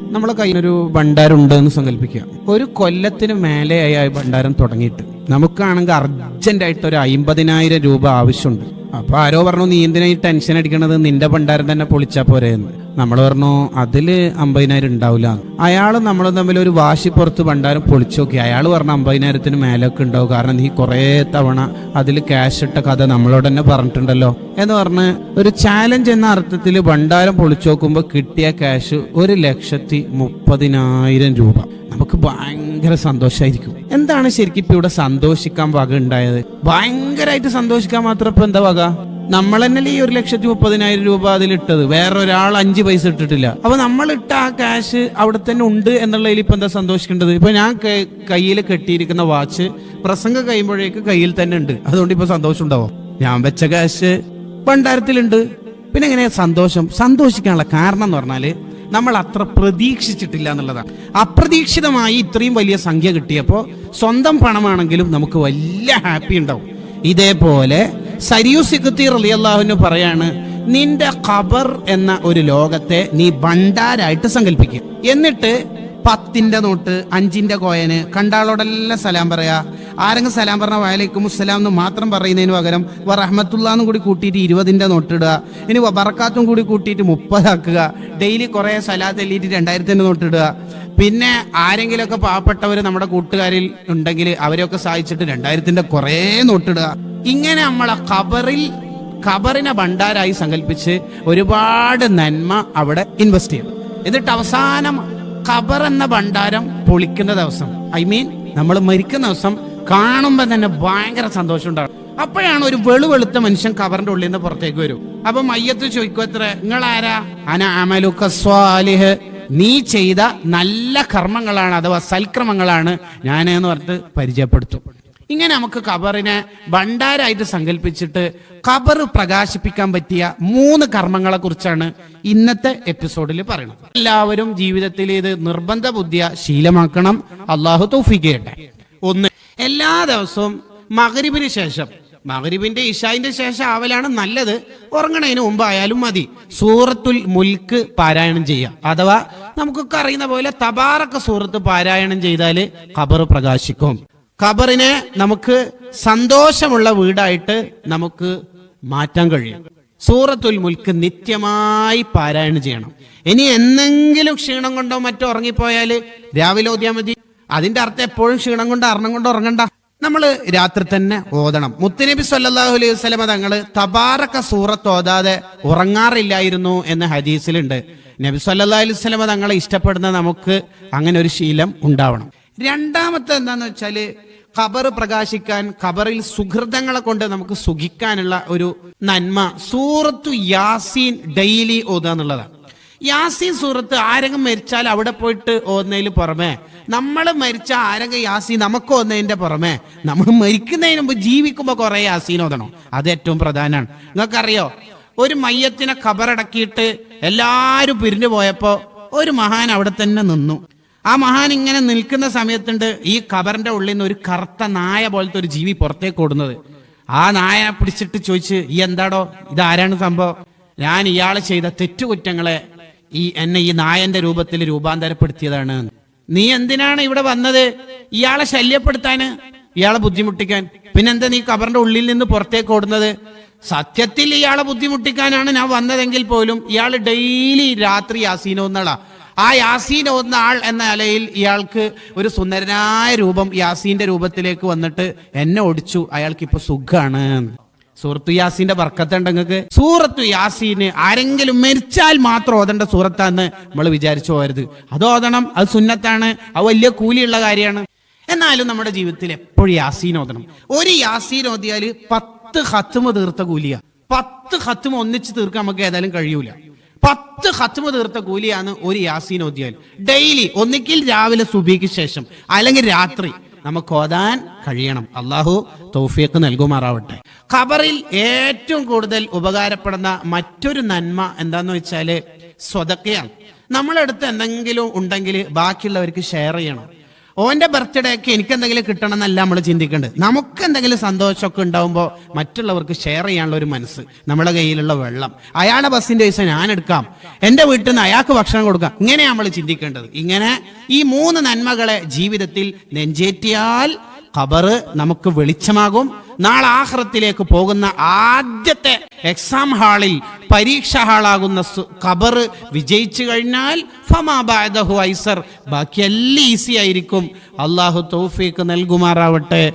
നമ്മളെ കയ്യിലൊരു എന്ന് സങ്കല്പിക്കുക. ഒരു കൊല്ലത്തിന് മേലെയായി ആ ഭണ്ഡാരം തുടങ്ങിയിട്ട്. നമുക്കാണെങ്കിൽ അർജന്റായിട്ട് ഒരു അമ്പതിനായിരം രൂപ ആവശ്യമുണ്ട്. അപ്പൊ ആരോ പറഞ്ഞു നീ എന്തിനാ ഈ ടെൻഷൻ അടിക്കണത്? നിന്റെ ഭണ്ഡാരം തന്നെ പൊളിച്ചാ പോരെ എന്ന് നമ്മൾ പറഞ്ഞു അതിൽ അമ്പതിനായിരം ഉണ്ടാവില്ല അയാൾ നമ്മൾ തമ്മിൽ ഒരു വാശി പുറത്ത് പണ്ടാരം പൊളിച്ചു നോക്കി. അയാൾ പറഞ്ഞ അമ്പതിനായിരത്തിന് മേലൊക്കെ ഉണ്ടാവും. കാരണം നീ കുറേ തവണ അതിൽ ക്യാഷ് ഇട്ട കഥ നമ്മളോട് തന്നെ പറഞ്ഞിട്ടുണ്ടല്ലോ. എന്ന് പറഞ്ഞ് ഒരു ചാലഞ്ച് എന്ന അർത്ഥത്തിൽ ഭണ്ഡാരം പൊളിച്ചു നോക്കുമ്പോൾ കിട്ടിയ ക്യാഷ് ഒരു ലക്ഷത്തി മുപ്പതിനായിരം രൂപ. നമുക്ക് ഭയങ്കര സന്തോഷമായിരിക്കും എന്താണ് ശരിക്കും ഇപ്പൊ ഇവിടെ സന്തോഷിക്കാൻ വക ഉണ്ടായത്? ഭയങ്കരമായിട്ട് സന്തോഷിക്കാൻ മാത്രം ഇപ്പൊ എന്താ വക? നമ്മൾ തന്നെ ഈ ഒരു ലക്ഷത്തി മുപ്പതിനായിരം രൂപ അതിലിട്ടത് വേറെ ഒരാൾ അഞ്ച് പൈസ ഇട്ടിട്ടില്ല. അപ്പൊ നമ്മൾ ഇട്ട ആ ക്യാഷ് അവിടെ തന്നെ ഉണ്ട് എന്നുള്ളതിൽ ഇപ്പൊ എന്താ സന്തോഷിക്കേണ്ടത്? ഇപ്പൊ ഞാൻ കയ്യിൽ കെട്ടിയിരിക്കുന്ന വാച്ച് പ്രസംഗം കഴിയുമ്പോഴേക്ക് കയ്യിൽ തന്നെ ഉണ്ട്. അതുകൊണ്ട് ഇപ്പൊ സന്തോഷം ഉണ്ടാവും. ഞാൻ വെച്ച ക്യാഷ് ഭണ്ഡാരത്തിലുണ്ട്. പിന്നെ എങ്ങനെയാ സന്തോഷം? സന്തോഷിക്കാനുള്ള കാരണം എന്ന് പറഞ്ഞാൽ നമ്മൾ അത്ര പ്രതീക്ഷിച്ചിട്ടില്ല എന്നുള്ളതാണ്. അപ്രതീക്ഷിതമായി ഇത്രയും വലിയ സംഖ്യ കിട്ടിയപ്പോൾ സ്വന്തം പണമാണെങ്കിലും നമുക്ക് വലിയ ഹാപ്പി ഉണ്ടാവും. ഇതേപോലെ സരിയു സിഖത്തി റലിയല്ലാഹുവിന് പറയാണ് നിന്റെ ഖബർ എന്ന ഒരു ലോകത്തെ നീ ഭണ്ഡാരായിട്ട് സങ്കല്പിക്കുക എന്നിട്ട് പത്തിന്റെ നോട്ട് അഞ്ചിന്റെ കോയന് കണ്ടാളോടെല്ലാം സലാം പറയാ. ആരെങ്കിലും സലാം പറഞ്ഞ വയലേക്കും മുസ്സലാം എന്ന് മാത്രം പറയുന്നതിന് പകരം റഹ്മത്തുള്ളാന്നും കൂടി കൂട്ടിയിട്ട് ഇരുപതിന്റെ നോട്ട് ഇടുക. ഇനി ബറക്കാത്തും കൂടി കൂട്ടിയിട്ട് മുപ്പതാക്കുക. ഡെയിലി കുറെ സലാത്ത് എല്ലിയിട്ട് നോട്ട് ഇടുക. പിന്നെ ആരെങ്കിലുമൊക്കെ പാവപ്പെട്ടവർ നമ്മുടെ കൂട്ടുകാരിൽ ഉണ്ടെങ്കിൽ അവരെയൊക്കെ സഹായിച്ചിട്ട് രണ്ടായിരത്തിന്റെ കുറേ നോട്ടിടുക. ഇങ്ങനെ നമ്മളെ ഖബറിൽ ഖബറിനെ ഭണ്ഡാരായി സങ്കല്പിച്ച് ഒരുപാട് നന്മ അവിടെ ഇൻവെസ്റ്റ് ചെയ്യും. എന്നിട്ട് അവസാനം ഖബർ എന്ന ഭണ്ഡാരം പൊളിക്കുന്ന ദിവസം ഐ മീൻ നമ്മൾ മരിക്കുന്ന ദിവസം കാണുമ്പോൾ തന്നെ ഭയങ്കര സന്തോഷം ഉണ്ടാകും അപ്പോഴാണ് ഒരു വെളുവെളുത്ത മനുഷ്യൻ കവറിന്റെ ഉള്ളിൽ നിന്ന് പുറത്തേക്ക് വരും. അപ്പൊ മയ്യത്ത് ചോദിക്കും എത്ര? നിങ്ങൾ ആരാ അന അമലുക്ക സ്വാലിഹ്. നീ ചെയ്ത നല്ല കർമ്മങ്ങളാണ് അഥവാ സൽക്രമങ്ങളാണ് ഞാൻ എന്ന് പറഞ്ഞിട്ട് പരിചയപ്പെടുത്തും. ഇങ്ങനെ നമുക്ക് ഖബറിനെ ഭണ്ഡാരായിട്ട് സങ്കല്പിച്ചിട്ട് ഖബർ പ്രകാശിപ്പിക്കാൻ പറ്റിയ മൂന്ന് കർമ്മങ്ങളെ കുറിച്ചാണ് ഇന്നത്തെ എപ്പിസോഡിൽ പറയുന്നത്. എല്ലാവരും ജീവിതത്തിൽ ഇത് നിർബന്ധ ബുദ്ധിയ ശീലമാക്കണം. അള്ളാഹു തൗഫീഖ് ചെയ്യട്ടെ. ഒന്ന് എല്ലാ ദിവസവും മകരിബിന് ശേഷം മകരിബിന്റെ ഇഷായിന്റെ ശേഷം ആവലാണ് നല്ലത്. ഉറങ്ങണതിന് മുമ്പായാലും മതി. സൂറത്തുൽ മുൽക്ക് പാരായണം ചെയ്യുക അഥവാ നമുക്കൊക്കെ അറിയുന്ന പോലെ തബാറക്ക സൂറത്ത് പാരായണം ചെയ്താൽ ഖബർ പ്രകാശിക്കും. ഖബറിനെ നമുക്ക് സന്തോഷമുള്ള വീടായിട്ട് നമുക്ക് മാറ്റാൻ കഴിയും. സൂറത്തുൽ മുൽക്ക് നിത്യമായി പാരായണം ചെയ്യണം. ഇനി എന്തെങ്കിലും ക്ഷീണം കൊണ്ടോ മറ്റോ ഉറങ്ങിപ്പോയാൽ രാവിലെ ഓതിയാൽ മതി. അതിന്റെ അർത്ഥം എപ്പോഴും ക്ഷീണം കൊണ്ടോ അർണം കൊണ്ടോ ഉറങ്ങണ്ട. നമ്മൾ രാത്രി തന്നെ ഓതണം. മുത്തുനബി സല്ലാഹു അലൈഹി വസ്ലമ തങ്ങൾ തബാറക്ക സൂറത്ത് ഓതാതെ ഉറങ്ങാറില്ലായിരുന്നു എന്ന ഹദീസിലുണ്ട്. നബി സല്ലാ അലൈഹി വസല്ലമ തങ്ങളെ ഇഷ്ടപ്പെടുന്ന നമുക്ക് അങ്ങനെ ഒരു ശീലം ഉണ്ടാവണം. രണ്ടാമത്തെ എന്താന്ന് വെച്ചാൽ ഖബർ പ്രകാശിക്കാൻ ഖബറിൽ സുഹൃതങ്ങളെ കൊണ്ട് നമുക്ക് സുഖിക്കാനുള്ള ഒരു നന്മ സൂറത്തു യാസീൻ ഡെയിലി ഓതുക എന്നുള്ളതാണ്. യാസീൻ സൂറത്ത് ആരെങ്കിലും മരിച്ചാൽ അവിടെ പോയിട്ട് ഓതുന്നതിൽ പുറമെ നമ്മൾ മരിച്ച ആരെങ്കിലും യാസീൻ നമുക്ക് ഓതുന്നതിന്റെ പുറമെ നമ്മൾ മരിക്കുന്നതിന് മുമ്പ് ജീവിക്കുമ്പോൾ കുറെ യാസീൻ ഓതണം. അത് ഏറ്റവും പ്രധാനമാണ്. നിങ്ങൾക്കറിയോ? ഒരു മയ്യത്തിനെ ഖബറടക്കിയിട്ട് എല്ലാരും പിരിഞ്ഞു പോയപ്പോ ഒരു മഹാൻ അവിടെ തന്നെ നിന്നു. ആ മഹാൻ ഇങ്ങനെ നിൽക്കുന്ന സമയത്തുണ്ട് ഈ ഖബറിന്റെ ഉള്ളിൽ നിന്ന് ഒരു കറുത്ത നായ പോലത്തെ ഒരു ജീവി പുറത്തേക്ക് ഓടുന്നത്. ആ നായ പിടിച്ചിട്ട് ചോദിച്ച് ഈ എന്താടോ? ഇതാരാണ് സംഭവം? ഞാൻ ഇയാൾ ചെയ്ത തെറ്റുകുറ്റങ്ങളെ ഈ എന്നെ ഈ നായന്റെ രൂപത്തിൽ രൂപാന്തരപ്പെടുത്തിയതാണ്. നീ എന്തിനാണ് ഇവിടെ വന്നത്? ഇയാളെ ശല്യപ്പെടുത്താന്? ഇയാളെ ബുദ്ധിമുട്ടിക്കാൻ. പിന്നെന്താ നീ കബറിന്റെ ഉള്ളിൽ നിന്ന് പുറത്തേക്ക് ഓടുന്നത്? സത്യത്തിൽ ഇയാളെ ബുദ്ധിമുട്ടിക്കാനാണ് ഞാൻ വന്നതെങ്കിൽ പോലും ഇയാൾ ഡെയിലി രാത്രി യാസീനോന്നള ആ യാസീൻ ഓന്ന ആൾ എന്ന നിലയിൽ ഇയാൾക്ക് ഒരു സുന്ദരനായ രൂപം യാസീന്റെ രൂപത്തിലേക്ക് വന്നിട്ട് എന്നെ ഒടിച്ചു അയാൾക്ക് ഇപ്പൊ സുഖാണ് സൂറത്തു യാസീന്റെ നിങ്ങൾക്ക്. സൂറത്തു യാസീന് ആരെങ്കിലും മരിച്ചാൽ മാത്രം ഓതേണ്ട സൂറത്താന്ന് നമ്മൾ വിചാരിച്ചു പോകരുത്. അത് ഓതണം അത് സുന്നത്താണ് അത് വലിയ കൂലിയുള്ള കാര്യമാണ്. എന്നാലും നമ്മുടെ ജീവിതത്തിൽ എപ്പോഴും യാസീൻ ഓതണം. ഒരു യാസീൻ ഓതിയാൽ പത്ത് ഹത്തുമ തീർത്ത കൂലിയ. പത്ത് ഹത്തുമ ഒന്നിച്ച് തീർക്കാൻ നമുക്ക് ഏതായാലും കഴിയൂല. പത്ത് ഹത്തുമ തീർത്ത കൂലിയാണ് ഒരു യാസീൻ ഓതിയാൽ. ഡെയിലി ഒന്നിക്കിൽ രാവിലെ സുബിക്ക് ശേഷം അല്ലെങ്കിൽ രാത്രി. നമുക്ക് ഓതാൻ കഴിയണം. അള്ളാഹു തൗഫീഖ് നൽകുമാറാവട്ടെ. ഖബറിൽ ഏറ്റവും കൂടുതൽ ഉപകാരപ്പെടുന്ന മറ്റൊരു നന്മ എന്താന്ന് വെച്ചാൽ സ്വതക്കയാണ്. നമ്മളെടുത്ത് എന്തെങ്കിലും ഉണ്ടെങ്കിൽ ബാക്കിയുള്ളവർക്ക് ഷെയർ ചെയ്യണം. ഓന്റെ ബർത്ത്ഡേക്ക് എനിക്ക് എന്തെങ്കിലും കിട്ടണം എന്നല്ല നമ്മൾ ചിന്തിക്കേണ്ടത്. നമുക്ക് എന്തെങ്കിലും സന്തോഷമൊക്കെ ഉണ്ടാവുമ്പോൾ മറ്റുള്ളവർക്ക് ഷെയർ ചെയ്യാനുള്ള ഒരു മനസ്സ് നമ്മുടെ കയ്യിലുള്ള വെള്ളം. അയാളുടെ ബസ്സിന്റെ പൈസ ഞാൻ എടുക്കാം. എന്റെ വീട്ടിൽ നിന്ന് അയാൾക്ക് ഭക്ഷണം കൊടുക്കാം. ഇങ്ങനെയാണ് നമ്മൾ ചിന്തിക്കേണ്ടത്. ഇങ്ങനെ ഈ മൂന്ന് നന്മകളെ ജീവിതത്തിൽ നെഞ്ചേറ്റിയാൽ ഖബറ് നമുക്ക് വെളിച്ചമാകും. നാളെ ആഹ്റത്തിലേക്ക് പോകുന്ന ആദ്യത്തെ എക്സാം ഹാളിൽ പരീക്ഷ ഹാളാകുന്ന ഖബർ വിജയിച്ചു കഴിഞ്ഞാൽ ഫമാ ബഅദഹു ഐസർ. ബാക്കിയെല്ലാം ഈസി ആയിരിക്കും. അള്ളാഹു തൗഫീക്ക് നൽകുമാറാവട്ടെ.